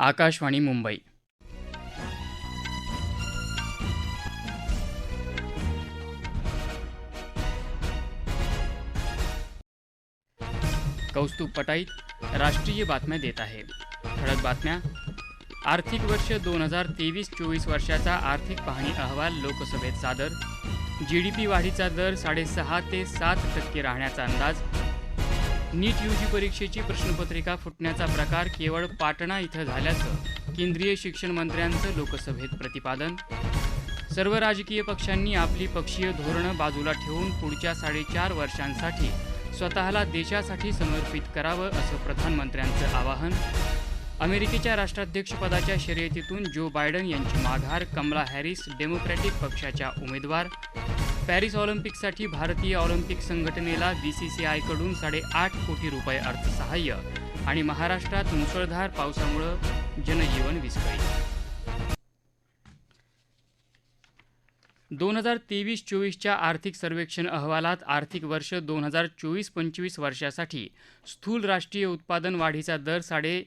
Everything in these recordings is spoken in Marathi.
आकाशवाणी मुंबई. कौस्तुभ पटाईत राष्ट्रीय बातम्या देत आहे. ठळक बातम्या. आर्थिक वर्ष दोन हजार तेवीस चोवीस वर्षाचा आर्थिक पाहणी अहवाल लोकसभेत सादर. जी डी पी वाढीचा दर साडेसहा ते सात टक्के राहण्याचा अंदाज. नीट यूजी परीक्षेची प्रश्नपत्रिका फुटण्याचा प्रकार केवळ पाटणा इथं झाल्याचं केंद्रीय शिक्षण मंत्र्यांचं लोकसभेत प्रतिपादन. सर्व राजकीय पक्षांनी आपली पक्षीय धोरणं बाजूला ठेवून पुढच्या साडेचार वर्षांसाठी स्वतःला देशासाठी समर्पित करावं असं प्रधानमंत्र्यांचं आवाहन. अमेरिकेच्या राष्ट्राध्यक्षपदाच्या शर्यतीतून जो बायडन यांची माघार कमला हॅरिस डेमोक्रॅटिक पक्षाच्या उमेदवार. पॅरिस ऑलिम्पिकसाठी भारतीय ऑलिम्पिक संघटनेला बी सी सी आयकडून साडेआठ कोटी रुपये अर्थसहाय्य आणि महाराष्ट्रात मुसळधार पावसामुळं जनजीवन विस्कळीत. दोन हजार तेवीस चोवीसच्या आर्थिक सर्वेक्षण अहवालात आर्थिक वर्ष दोन हजार चोवीस पंचवीस वर्षासाठी स्थूल राष्ट्रीय उत्पादन वाढीचा दर साडे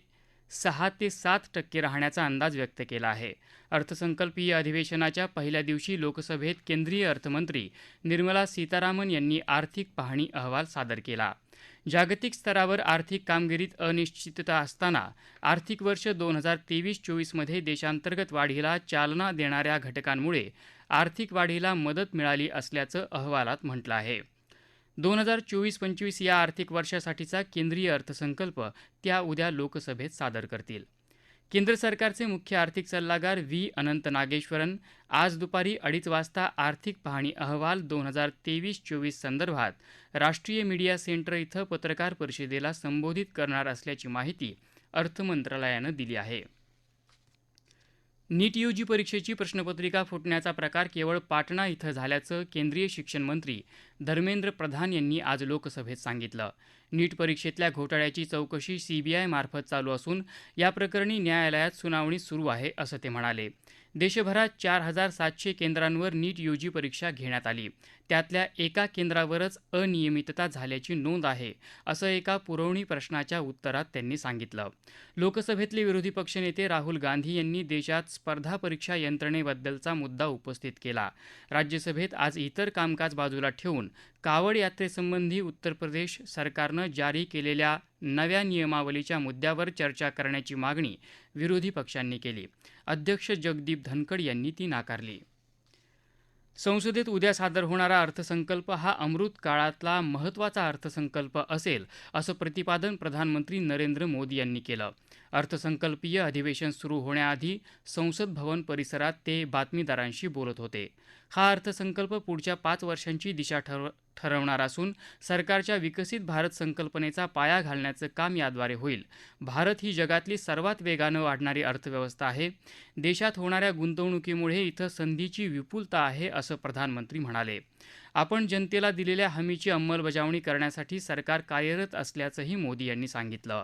सहा ते सात टक्के राहण्याचा अंदाज व्यक्त केला आहे. अर्थसंकल्पीय अधिवेशनाच्या पहिल्या दिवशी लोकसभेत केंद्रीय अर्थमंत्री निर्मला सीतारामन यांनी आर्थिक पाहणी अहवाल सादर केला. जागतिक स्तरावर आर्थिक कामगिरीत अनिश्चितता असताना आर्थिक वर्ष दोन हजार तेवीस चोवीसमध्ये देशांतर्गत वाढीला चालना देणाऱ्या घटकांमुळे आर्थिक वाढीला मदत मिळाली असल्याचं अहवालात म्हटलं आहे. दोन हजार चोवीस पंचवीस या आर्थिक वर्षासाठीचा केंद्रीय अर्थसंकल्प त्या उद्या लोकसभेत सादर करतील. केंद्र सरकारचे मुख्य आर्थिक सल्लागार व्ही. अनंत नागेश्वरन आज दुपारी अडीच वाजता आर्थिक पाहणी अहवाल दोन हजार तेवीस चोवीस संदर्भात राष्ट्रीय मीडिया सेंटर इथं पत्रकार परिषदेला संबोधित करणार असल्याची माहिती अर्थमंत्रालयानं दिली आहे. नीट यूजी परीक्षेची प्रश्नपत्रिका फुटण्याचा प्रकार केवळ पाटणा इथं झाल्याचं केंद्रीय शिक्षण मंत्री धर्मेंद्र प्रधान यांनी आज लोकसभेत सांगितलं. नीट परीक्षेतल्या घोटाळ्याची चौकशी सीबीआय मार्फत चालू असून या प्रकरणी न्यायालयात सुनावणी सुरू आहे असं ते म्हणाले. देशभरात चार हजार सातशे केंद्रांवर नीट यूजी परीक्षा घेण्यात आली. त्यातल्या एका केंद्रावरच अनियमितता झाल्याची नोंद आहे असं एका पुरवणी प्रश्नाच्या उत्तरात त्यांनी सांगितलं. लोकसभेतले विरोधी पक्षनेते राहुल गांधी यांनी देशात स्पर्धा परीक्षा यंत्रणेबद्दलचा मुद्दा उपस्थित केला. राज्यसभेत आज इतर कामकाज बाजूला ठेवून कावड यात्रेसंबंधी उत्तर प्रदेश सरकारनं जारी केलेल्या नव्या नियमावलीच्या मुद्द्यावर चर्चा करण्याची मागणी विरोधी पक्षांनी केली. अध्यक्ष जगदीप धनखड यांनी ती नाकारली. संसदेत उद्या सादर होणारा अर्थसंकल्प हा अमृत काळातला महत्त्वाचा अर्थसंकल्प असेल असं प्रतिपादन प्रधानमंत्री नरेंद्र मोदी यांनी केलं. अर्थसंकल्पीय अधिवेशन सुरू होण्याआधी संसद भवन परिसरात ते बातमीदारांशी बोलत होते. हा अर्थसंकल्प पुढच्या पाच वर्षांची दिशा ठरव ठरवणार असून सरकारच्या विकसित भारत संकल्पनेचा पाया घालण्याचं काम याद्वारे होईल. भारत ही जगातली सर्वात वेगानं वाढणारी अर्थव्यवस्था आहे. देशात होणाऱ्या गुंतवणुकीमुळे इथं संधीची विपुलता आहे असं प्रधानमंत्री म्हणाले. आपण जनतेला दिलेल्या हमीची अंमलबजावणी करण्यासाठी सरकार कार्यरत असल्याचंही मोदी यांनी सांगितलं.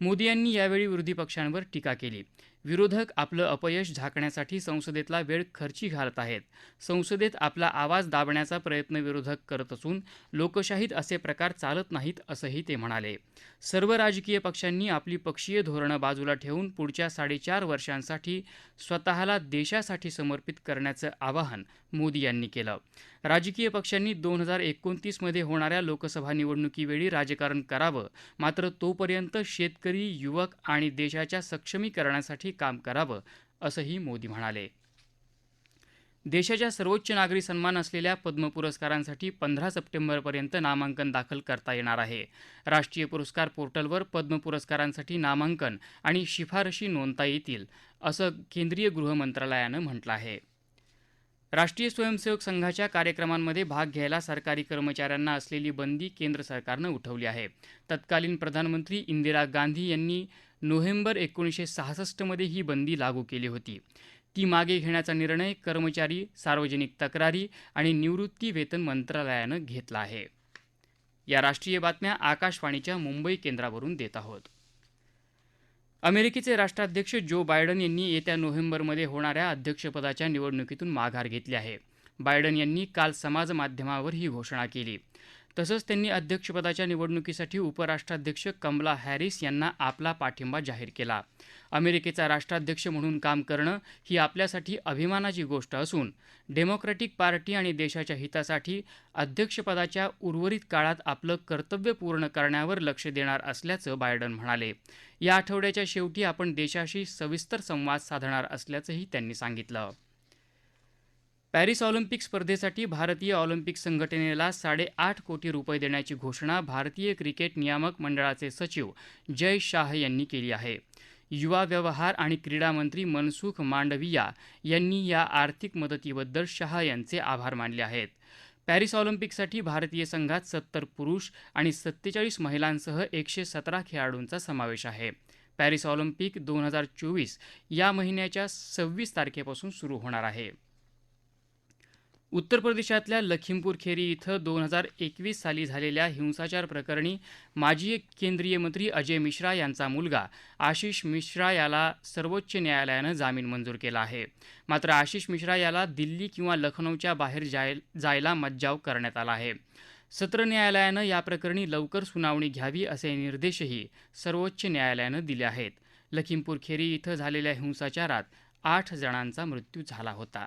मोदी यांनी यावेळी विरोधी पक्षांवर टीका केली. विरोधक आपलं अपयश झाकण्यासाठी संसदेतला वेळ खर्ची घालत आहेत. संसदेत आपला आवाज दाबण्याचा प्रयत्न विरोधक करत असून लोकशाहीत असे प्रकार चालत नाहीत असंही ते म्हणाले. सर्व राजकीय पक्षांनी आपली पक्षीय धोरणं बाजूला ठेवून पुढच्या साडेचार वर्षांसाठी स्वतःला देशासाठी समर्पित करण्याचं आवाहन मोदी यांनी केलं. राजकीय पक्षांनी दोन हजार एकोणतीसमध्ये होणाऱ्या लोकसभा निवडणुकीवेळी राजकारण करावं मात्र तोपर्यंत शेतकरी युवक आणि देशाच्या सक्षमीकरणासाठी काम करावं असंही मोदी म्हणाले. देशाच्या सर्वोच्च नागरी सन्मान असलेल्या पद्म पुरस्कारांसाठी पंधरा सप्टेंबरपर्यंत नामांकन दाखल करता येणार आहे. राष्ट्रीय पुरस्कार पोर्टलवर पद्म पुरस्कारांसाठी नामांकन आणि शिफारशी नोंदता येतील असं केंद्रीय गृह मंत्रालयानं म्हटलं आहे. राष्ट्रीय स्वयंसेवक संघाच्या कार्यक्रमांमध्ये भाग घ्यायला सरकारी कर्मचाऱ्यांना असलेली बंदी केंद्र सरकारनं उठवली आहे. तत्कालीन प्रधानमंत्री इंदिरा गांधी यांनी नोव्हेंबर एकोणीसशे सहासष्टमध्ये ही बंदी लागू केली होती. ती मागे घेण्याचा निर्णय कर्मचारी सार्वजनिक तक्रारी आणि निवृत्ती वेतन मंत्रालयानं घेतला आहे. या राष्ट्रीय बातम्या आकाशवाणीच्या मुंबई केंद्रावरून देत आहोत. अमेरिकेचे राष्ट्राध्यक्ष जो बायडन यांनी येत्या नोव्हेंबरमध्ये होणाऱ्या अध्यक्षपदाच्या निवडणुकीतून माघार घेतली आहे. बायडन यांनी काल समाजमाध्यमावर ही घोषणा केली. तसंच त्यांनी अध्यक्षपदाच्या निवडणुकीसाठी उपराष्ट्राध्यक्ष कमला हॅरिस यांना आपला पाठिंबा जाहीर केला. अमेरिकेचा राष्ट्राध्यक्ष म्हणून काम करणं ही आपल्यासाठी अभिमानाची गोष्ट असून डेमोक्रॅटिक पार्टी आणि देशाच्या हितासाठी अध्यक्षपदाच्या उर्वरित काळात आपलं कर्तव्य पूर्ण करण्यावर लक्ष देणार असल्याचं बायडन म्हणाले. या आठवड्याच्या शेवटी आपण देशाशी सविस्तर संवाद साधणार असल्याचंही त्यांनी सांगितलं. पॅरिस ऑलिम्पिक स्पर्धेसाठी भारतीय ऑलिम्पिक संघटनेला साडेआठ कोटी रुपये देण्याची घोषणा भारतीय क्रिकेट नियामक मंडळाचे सचिव जय शाह यांनी केली आहे. युवा व्यवहार आणि क्रीडा मंत्री मनसुख मांडविया यांनी या आर्थिक मदतीबद्दल शहा यांचे आभार मानले आहेत. पॅरिस ऑलिम्पिकसाठी भारतीय संघात सत्तर पुरुष आणि सत्तेचाळीस महिलांसह एकशे सतरा खेळाडूंचा समावेश आहे. पॅरिस ऑलिम्पिक दोन हजार चोवीस या महिन्याच्या सव्वीस तारखेपासून सुरू होणार आहे. उत्तर प्रदेशातल्या लखीमपूर खेरी इथं दोन हजार एकवीस साली झालेल्या हिंसाचार प्रकरणी माजी केंद्रीय मंत्री अजय मिश्रा यांचा मुलगा आशिष मिश्रा याला सर्वोच्च न्यायालयानं जामीन मंजूर केला आहे. मात्र आशिष मिश्रा याला दिल्ली किंवा लखनौच्या बाहेर जाय जायला मज्जाव करण्यात आला आहे. सत्र न्यायालयानं या प्रकरणी लवकर सुनावणी घ्यावी असे निर्देशही सर्वोच्च न्यायालयानं दिले आहेत. लखीमपूर खेरी इथं झालेल्या हिंसाचारात आठ जणांचा मृत्यू झाला होता.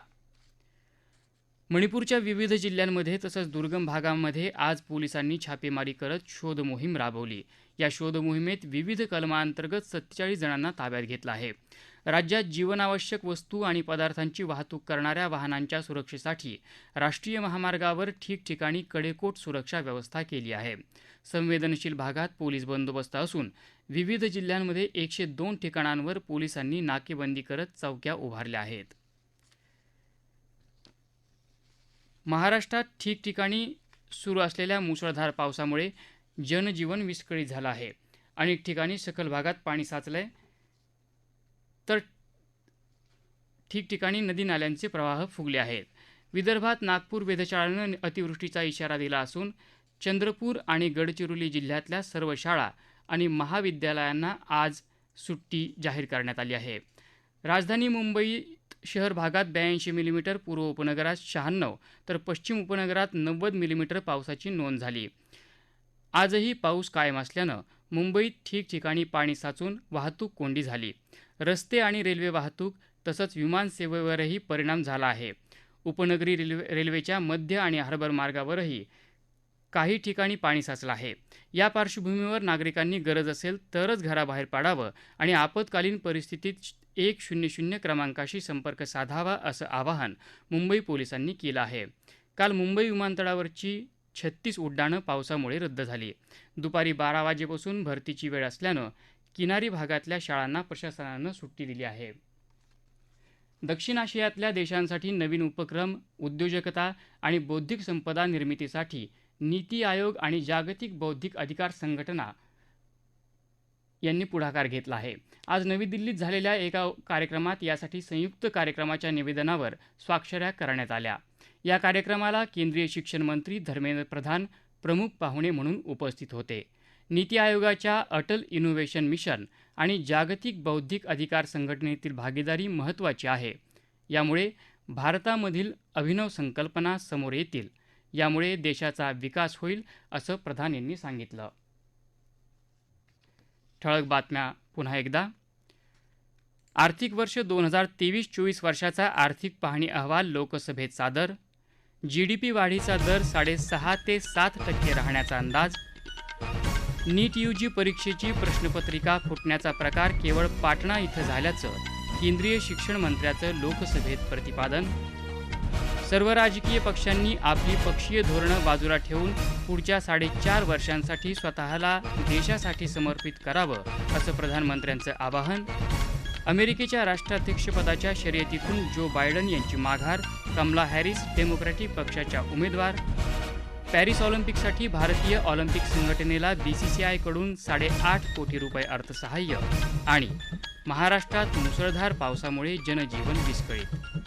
मणिपूरच्या विविध जिल्ह्यांमध्ये तसंच दुर्गम भागांमध्ये आज पोलिसांनी छापेमारी करत शोध मोहीम राबवली. या शोध मोहिमेत विविध कलमांतर्गत सत्तेचाळीस जणांना ताब्यात घेतलं आहे. राज्यात जीवनावश्यक वस्तू आणि पदार्थांची वाहतूक करणाऱ्या वाहनांच्या सुरक्षेसाठी राष्ट्रीय महामार्गावर ठिकठिकाणी कडेकोट सुरक्षा व्यवस्था केली आहे. संवेदनशील भागात पोलीस बंदोबस्त असून विविध जिल्ह्यांमध्ये एकशे दोन ठिकाणांवर पोलिसांनी नाकेबंदी करत चौक्या उभारल्या आहेत. महाराष्ट्रात ठिकठिकाणी सुरू असलेल्या मुसळधार पावसामुळे जनजीवन विस्कळीत झालं आहे. अनेक ठिकाणी सखल भागात पाणी साचलं आहे तर ठिकठिकाणी नदी नाल्यांचे प्रवाह फुगले आहेत. विदर्भात नागपूर वेधशाळेनं अतिवृष्टीचा इशारा दिला असून चंद्रपूर आणि गडचिरोली जिल्ह्यातल्या सर्व शाळा आणि महाविद्यालयांना आज सुट्टी जाहीर करण्यात आली आहे. राजधानी मुंबई शहर भागात ब्याऐंशी मिलीमीटर पूर्व उपनगरात शहाण्णव तर पश्चिम उपनगरात नव्वद मिलीमीटर पावसाची नोंद झाली. आजही पाऊस कायम असल्यानं मुंबईत ठिकठिकाणी पाणी साचून वाहतूक कोंडी झाली. रस्ते आणि रेल्वे वाहतूक तसंच विमानसेवेवरही परिणाम झाला आहे. उपनगरी रेल्वे रेल्वेच्या मध्य आणि हार्बर मार्गावरही काही ठिकाणी पाणी साचलं आहे. या पार्श्वभूमीवर नागरिकांनी गरज असेल तरच घराबाहेर पाडावं आणि आपत्कालीन परिस्थितीत एक शून्य शून्य क्रमांकाशी संपर्क साधावा असं आवाहन मुंबई पोलिसांनी केलं आहे. काल मुंबई विमानतळावरची छत्तीस उड्डाणं पावसामुळे रद्द झाली. दुपारी बारा वाजेपासून भरतीची वेळ असल्यानं किनारी भागातल्या शाळांना प्रशासनानं सुट्टी दिली आहे. दक्षिण आशियातल्या देशांसाठी नवीन उपक्रम उद्योजकता आणि बौद्धिक संपदा निर्मितीसाठी नीती आयोग आणि जागतिक बौद्धिक अधिकार संघटना यांनी पुढाकार घेतला आहे. आज नवी दिल्लीत झालेल्या एका कार्यक्रमात यासाठी संयुक्त कार्यक्रमाच्या निवेदनावर स्वाक्षऱ्या करण्यात आल्या. या कार्यक्रमाला केंद्रीय शिक्षण मंत्री धर्मेंद्र प्रधान प्रमुख पाहुणे म्हणून उपस्थित होते. नीती आयोगाच्या अटल इनोव्हेशन मिशन आणि जागतिक बौद्धिक अधिकार संघटनेतील भागीदारी महत्त्वाची आहे. यामुळे भारतामधील अभिनव संकल्पना समोर येतील. यामुळे देशाचा विकास होईल असं प्रधान यांनी सांगितलं. ठळक बातम्या पुन्हा एकदा. आर्थिक वर्ष दोन हजार तेवीस चोवीस वर्षाचा आर्थिक पाहणी अहवाल लोकसभेत सादर. जी डी पी वाढीचा दर साडेसहा ते सात टक्के राहण्याचा अंदाज. नीट यू जी परीक्षेची प्रश्नपत्रिका फुटण्याचा प्रकार केवळ पाटणा इथं झाल्याचं केंद्रीय शिक्षण मंत्र्याचं लोकसभेत प्रतिपादन. सर्व राजकीय पक्षांनी आपली पक्षीय धोरणं बाजूला ठेवून पुढच्या साडेचार वर्षांसाठी स्वतःला देशासाठी समर्पित करावं असं प्रधानमंत्र्यांचं आवाहन. अमेरिकेच्या राष्ट्राध्यक्षपदाच्या शर्यतीतून जो बायडन यांची माघार कमला हॅरिस डेमोक्रॅटिक पक्षाच्या उमेदवार. पॅरिस ऑलिम्पिकसाठी भारतीय ऑलिम्पिक संघटनेला बीसीसीआयकडून साडेआठ कोटी रुपये अर्थसहाय्य आणि महाराष्ट्रात मुसळधार पावसामुळे जनजीवन विस्कळीत.